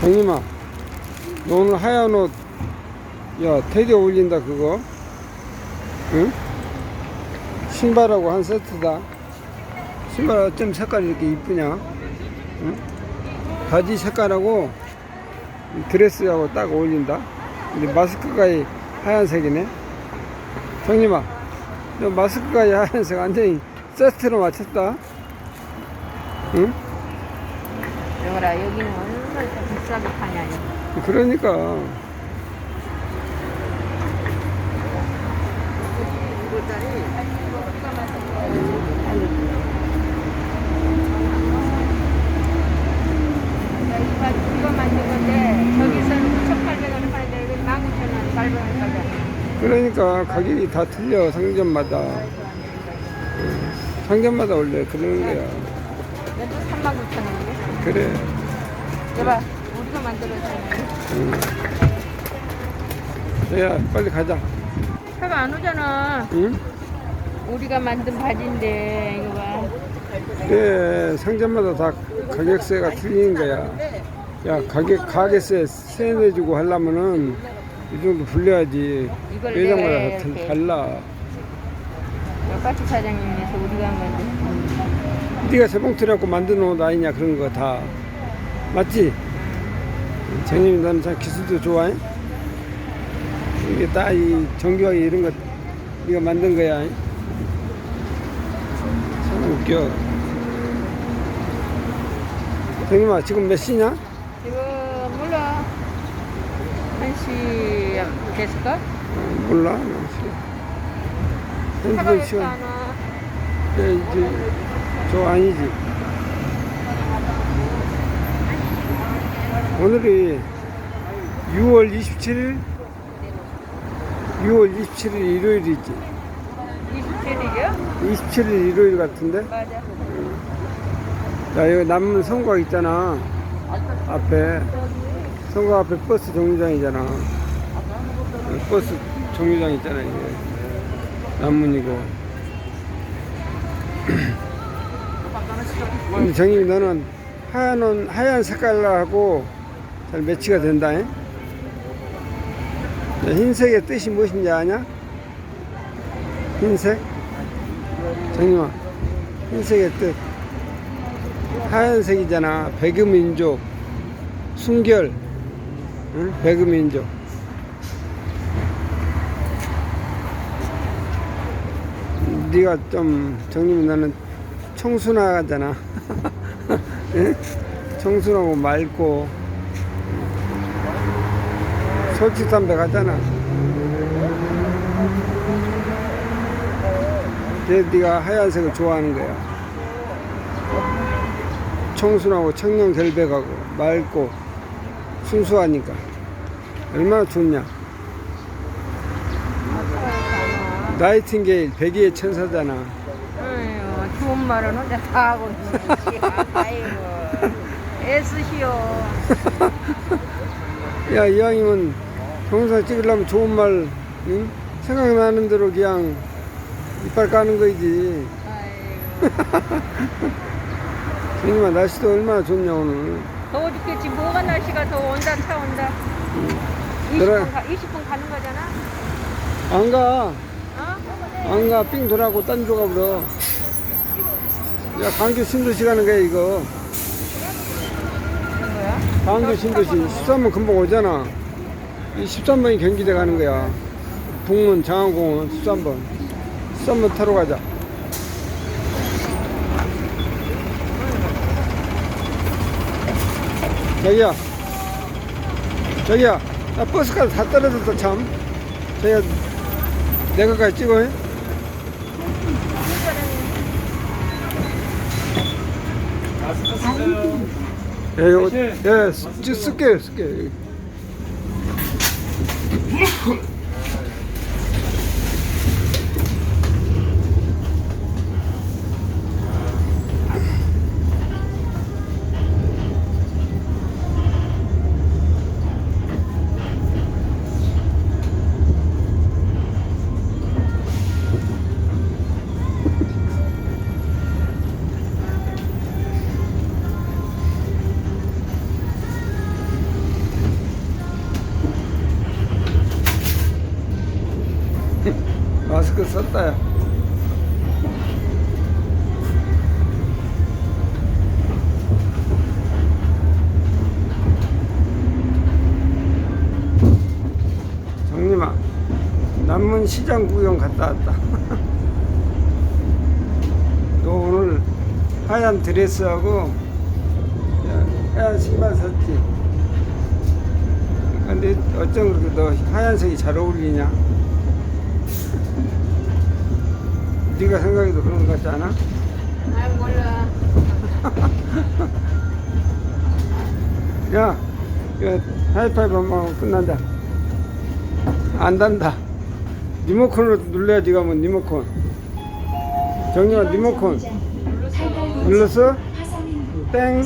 정님아, 너 오늘 하얀 옷, 야, 되게 어울린다, 그거. 응? 신발하고 한 세트다. 신발 어쩜 색깔이 이렇게 이쁘냐? 응? 바지 색깔하고 이 드레스하고 딱 어울린다. 근데 마스크가 이 하얀색이네. 정님아, 너 마스크가 이 하얀색 완전히 세트로 맞췄다. 응? 여보라 여기는 얼마나 비싸게 파냐. 그러니까. 이거 이거 만든 건데 저기서는 9,800원 팔는데 여기 19,000원 800원 팔자. 그러니까 가격이 다 틀려 상점마다 응. 상점마다 원래 그러는 거야 얘도 39,000원이래. 그래 여봐 우리가 만들었잖아. 야 빨리 가자 표가 안 오잖아. 응? 우리가 만든 바지인데 이거 봐. 그래 상점마다 다 가격세가 틀리는 거야 야 가격 가격세 세내주고 하려면은 이 정도 불려야지 이걸 매장마다 다 이렇게 달라 파티 사장님에서 우리가 한 건데. 네가 갖고 만든 옷 아니냐 그런 거 다 맞지? 정님이 너는 참 기술도 좋아해? 이게 다 이 정교하게 이런 거 네가 만든 거야 참 웃겨 정님아 지금 몇 시냐? 지금 몰라. 한시 됐을까? 어, 몰라 왜 시간? 야, 이제 저 아니지. 오늘이 6월 27일? 6월 27일 일요일이지. 27일이요? 27일 일요일 같은데? 맞아. 야 여기 남문 성곽 있잖아. 앞에. 성곽 앞에 버스 정류장이잖아. 버스 정류장 있잖아 이게. 남문이고 정님이 너는 하얀 옷, 하얀 색깔하고 잘 매치가 된다 흰색의 뜻이 무엇인지 아냐? 흰색? 정님아 흰색의 뜻 하얀색이잖아. 배그민족, 순결, 응? 배그민족. 네가 좀 정님이 나는 청순하잖아. 응? 청순하고 맑고 솔직담백하잖아. 그래서 네가 하얀색을 좋아하는 거야. 청순하고 청년 결백하고 맑고 순수하니까 얼마나 좋냐 나이팅게일 백의의 천사잖아 좋은 말은 혼자 다 하고 있지. 아이고, 애쓰시오. 야 이왕이면 동영상 찍으려면 좋은 말 응? 생각나는 대로 그냥 이빨 까는 거이지 아이고, 형님아 날씨도 얼마나 좋냐 오늘 더워 죽겠지. 뭐가 날씨가 더 온다, 차 온다. 20분, 그래. 가, 20분 가는 거잖아. 안가 어? 안가 삥 돌아고 딴 데로 가버려 야 강주 신도시 가는 거야 이거? 강주 신도시 13번 금방 오잖아. 이 13번이 경기대 가는 거야. 북문 장안공원 13번. 13번 타러 가자. 저기야. 저기야. 나 버스까지 다 떨어졌어 참. 저기야. 내가 가서 찍어 예, 이거, 예, 쓰- 쓸게요, 쓸게요. 썼다야. 정림아, 남문 시장 구경 갔다 왔다. 너 오늘 하얀 드레스하고 야, 하얀 신발 샀지? 근데 어쩜 그렇게 너 하얀색이 잘 어울리냐? 네가 생각해도 그런 것 같지 않아? 아 몰라. 야, 야 하이파이브 한번 하고 끝난다. 안 단다. 리모컨으로 눌러야 지 가면 리모컨. 정리가 리모컨 눌렀어? 땡.